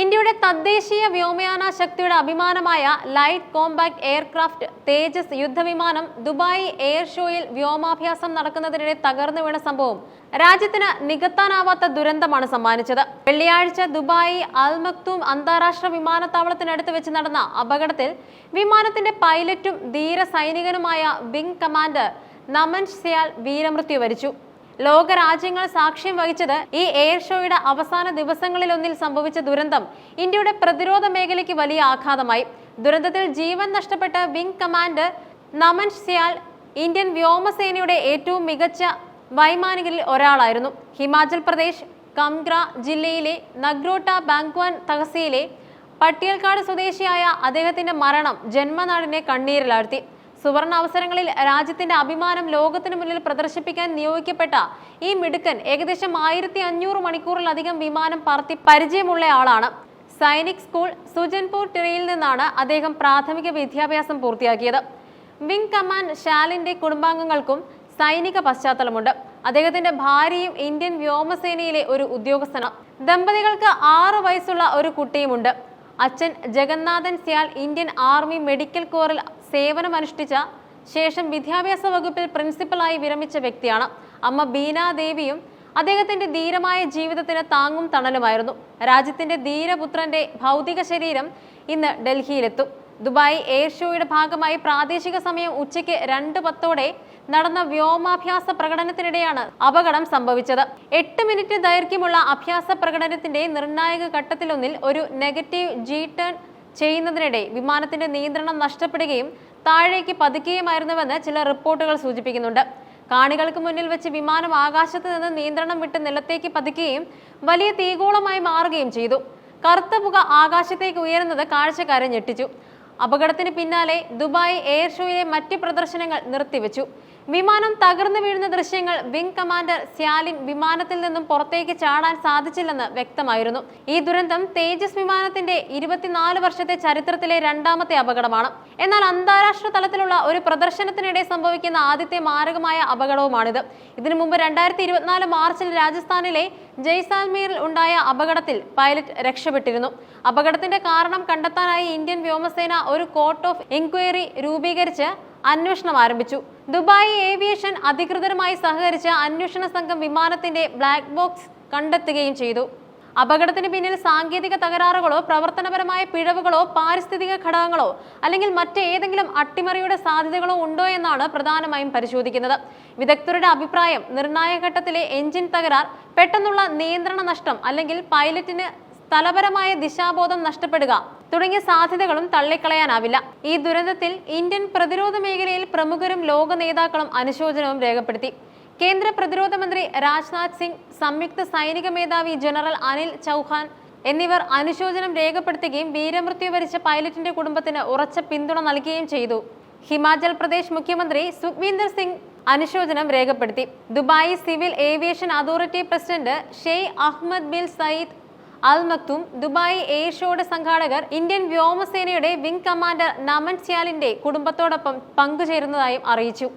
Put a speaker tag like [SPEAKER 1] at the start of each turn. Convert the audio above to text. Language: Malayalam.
[SPEAKER 1] ഇന്ത്യയുടെ തദ്ദേശീയ വ്യോമയാന ശക്തിയുടെ അഭിമാനമായ ലൈറ്റ് കോമ്പാക്ട് എയർക്രാഫ്റ്റ് തേജസ് യുദ്ധവിമാനം ദുബായ് എയർ ഷോയിൽ വ്യോമാഭ്യാസം നടക്കുന്നതിനിടെ തകർന്നു വീണ സംഭവം രാജ്യത്തിന് നികത്താനാവാത്ത ദുരന്തമാണ് സമ്മാനിച്ചത്. വെള്ളിയാഴ്ച ദുബായ് അൽമക്തൂം അന്താരാഷ്ട്ര വിമാനത്താവളത്തിനടുത്ത് വെച്ച് നടന്ന അപകടത്തിൽ വിമാനത്തിന്റെ പൈലറ്റും ധീര സൈനികനുമായ വിംഗ് കമാൻഡർ നമൻ സിയാൽ വീരമൃത്യു വരിച്ചു. ലോകരാജ്യങ്ങൾ സാക്ഷ്യം വഹിച്ചത് ഈ എയർ ഷോയുടെ അവസാന ദിവസങ്ങളിലൊന്നിൽ സംഭവിച്ച ദുരന്തം ഇന്ത്യയുടെ പ്രതിരോധ മേഖലയ്ക്ക് വലിയ ആഘാതമായി. ദുരന്തത്തിൽ ജീവൻ നഷ്ടപ്പെട്ട wing commander Naman Syal Indian വ്യോമസേനയുടെ ഏറ്റവും മികച്ച വൈമാനികരിൽ ഒരാളായിരുന്നു. ഹിമാചൽ പ്രദേശ് കംഗ്ര ജില്ലയിലെ നഗ്രോട്ട ബാങ്ക്വാൻ തഹസിയിലെ പട്ടിയൽക്കാട് സ്വദേശിയായ അദ്ദേഹത്തിന്റെ മരണം ജന്മനാടിനെ കണ്ണീരിലാഴ്ത്തി. സുവർണ അവസരങ്ങളിൽ രാജ്യത്തിന്റെ അഭിമാനം ലോകത്തിനു മുന്നിൽ പ്രദർശിപ്പിക്കാൻ നിയോഗിക്കപ്പെട്ട ഈ മിടുക്കൻ ഏകദേശം ആയിരത്തി അഞ്ഞൂറ് മണിക്കൂറിലധികം വിമാനം പറത്തി പരിചയമുള്ള ആളാണ്. സൈനിക് സ്കൂൾ സുജൻപൂർ ടിറയിൽ നിന്നാണ് അദ്ദേഹം പ്രാഥമിക വിദ്യാഭ്യാസം പൂർത്തിയാക്കിയത്. വിംഗ് കമാൻഡ് ഷാലിന്റെ കുടുംബാംഗങ്ങൾക്കും സൈനിക പശ്ചാത്തലമുണ്ട്. അദ്ദേഹത്തിന്റെ ഭാര്യയും ഇന്ത്യൻ വ്യോമസേനയിലെ ഒരു ഉദ്യോഗസ്ഥനാണ് ദമ്പതികൾക്ക് ആറ് വയസ്സുള്ള ഒരു കുട്ടിയുമുണ്ട്. അച്ഛൻ Jagannathan Syal Indian army medical കോറിൽ സേവനമനുഷ്ഠിച്ച ശേഷം വിദ്യാഭ്യാസ വകുപ്പിൽ പ്രിൻസിപ്പലായി വിരമിച്ച വ്യക്തിയാണ് അമ്മ ബീനാദേവിയും അദ്ദേഹത്തിന്റെ ധീരമായ ജീവിതത്തിന് താങ്ങും തണലുമായിരുന്നു. രാജ്യത്തിന്റെ ധീരപുത്രന്റെ ഭൗതിക ശരീരം ഇന്ന് ഡൽഹിയിലെത്തും. ദുബായ് എയർ ഷോയുടെ ഭാഗമായി പ്രാദേശിക സമയം ഉച്ചയ്ക്ക് രണ്ട് പത്തോടെ നടന്ന വ്യോമാഭ്യാസ പ്രകടനത്തിനിടെയാണ് അപകടം സംഭവിച്ചത്. എട്ട് മിനിറ്റ് ദൈർഘ്യമുള്ള അഭ്യാസ പ്രകടനത്തിന്റെ നിർണായക ഘട്ടത്തിലൊന്നിൽ ഒരു നെഗറ്റീവ് ജി ടേൺ ചെയ്യുന്നതിനിടെ വിമാനത്തിന്റെ നിയന്ത്രണം നഷ്ടപ്പെടുകയും താഴേക്ക് പതുക്കുകയുമായിരുന്നുവെന്ന് ചില റിപ്പോർട്ടുകൾ സൂചിപ്പിക്കുന്നുണ്ട്. കാണികൾക്ക് മുന്നിൽ വെച്ച് വിമാനം ആകാശത്ത് നിന്ന് നിയന്ത്രണം വിട്ട് നിലത്തേക്ക് പതിക്കുകയും വലിയ തീഗോളമായി മാറുകയും ചെയ്തു. കറുത്ത പുക ആകാശത്തേക്ക് ഉയരുന്നത് കാഴ്ചക്കാരെ ഞെട്ടിച്ചു. അപകടത്തിന് പിന്നാലെ ദുബായ് എയർ ഷോയിലെ മറ്റ് പ്രദർശനങ്ങൾ നിർത്തിവെച്ചു. വിമാനം തകർന്നു വീഴുന്ന ദൃശ്യങ്ങൾ വിംഗ് കമാൻഡർ സ്യാലിൻ വിമാനത്തിൽ നിന്നും പുറത്തേക്ക് ചാടാൻ സാധിച്ചില്ലെന്ന് വ്യക്തമായിരുന്നു. ഈ ദുരന്തം തേജസ് വിമാനത്തിന്റെ ഇരുപത്തിനാല് വർഷത്തെ ചരിത്രത്തിലെ രണ്ടാമത്തെ അപകടമാണ്. എന്നാൽ അന്താരാഷ്ട്ര തലത്തിലുള്ള ഒരു പ്രദർശനത്തിനിടെ സംഭവിക്കുന്ന ആദ്യത്തെ മാരകമായ അപകടവുമാണിത്. ഇതിനു മുമ്പ് രണ്ടായിരത്തി ഇരുപത്തിനാല് മാർച്ചിൽ രാജസ്ഥാനിലെ ജയ്സാൽമീറിൽ ഉണ്ടായ അപകടത്തിൽ പൈലറ്റ് രക്ഷപ്പെട്ടിരുന്നു. അപകടത്തിന്റെ കാരണം കണ്ടെത്താനായി ഇന്ത്യൻ വ്യോമസേന ഒരു കോർട്ട് ഓഫ് എൻക്വയറി രൂപീകരിച്ച് അന്വേഷണം ആരംഭിച്ചു. ദുബായ് ഏവിയേഷൻ അധികൃതരുമായി സഹകരിച്ച് അന്വേഷണ സംഘം വിമാനത്തിന്റെ ബ്ലാക്ക് ബോക്സ് കണ്ടെത്തുകയും ചെയ്തു. അപകടത്തിന് പിന്നിൽ സാങ്കേതിക തകരാറുകളോ പ്രവർത്തനപരമായ പിഴവുകളോ പാരിസ്ഥിതിക ഘടകങ്ങളോ അല്ലെങ്കിൽ മറ്റേതെങ്കിലും അട്ടിമറിയുടെ സാധ്യതകളോ ഉണ്ടോ എന്നാണ് പ്രധാനമായും പരിശോധിക്കുന്നത്. വിദഗ്ധരുടെ അഭിപ്രായം നിർണായക ഘട്ടത്തിലെ എഞ്ചിൻ തകരാർ പെട്ടെന്നുള്ള നിയന്ത്രണ നഷ്ടം അല്ലെങ്കിൽ പൈലറ്റിന് സ്ഥലപരമായ ദിശാബോധം നഷ്ടപ്പെടുക തുടങ്ങിയ സാധ്യതകളും തള്ളിക്കളയാനാവില്ല. ഈ ദുരന്തത്തിൽ ഇന്ത്യൻ പ്രതിരോധ മേഖലയിൽ പ്രമുഖരും ലോക നേതാക്കളും അനുശോചനവും രേഖപ്പെടുത്തി. കേന്ദ്ര പ്രതിരോധ മന്ത്രി രാജ്നാഥ് സിംഗ് സംയുക്ത സൈനിക മേധാവി ജനറൽ അനിൽ ചൗഹാൻ എന്നിവർ അനുശോചനം രേഖപ്പെടുത്തുകയും വീരമൃത്യു വരിച്ച പൈലറ്റിന്റെ കുടുംബത്തിന് ഉറച്ച പിന്തുണ നൽകുകയും ചെയ്തു. ഹിമാചൽ പ്രദേശ് മുഖ്യമന്ത്രി സുഖ്വീന്ദർ സിംഗ് അനുശോചനം രേഖപ്പെടുത്തി. Dubai civil aviation authority president Sheikh Ahmed bin Saeed al Maktoum Dubai air ഷോയുടെ സംഘാടകർ ഇന്ത്യൻ വ്യോമസേനയുടെ വിംഗ് കമാൻഡർ നമൻ സ്യാലിന്റെ കുടുംബത്തോടൊപ്പം പങ്കുചേരുന്നതായും അറിയിച്ചു.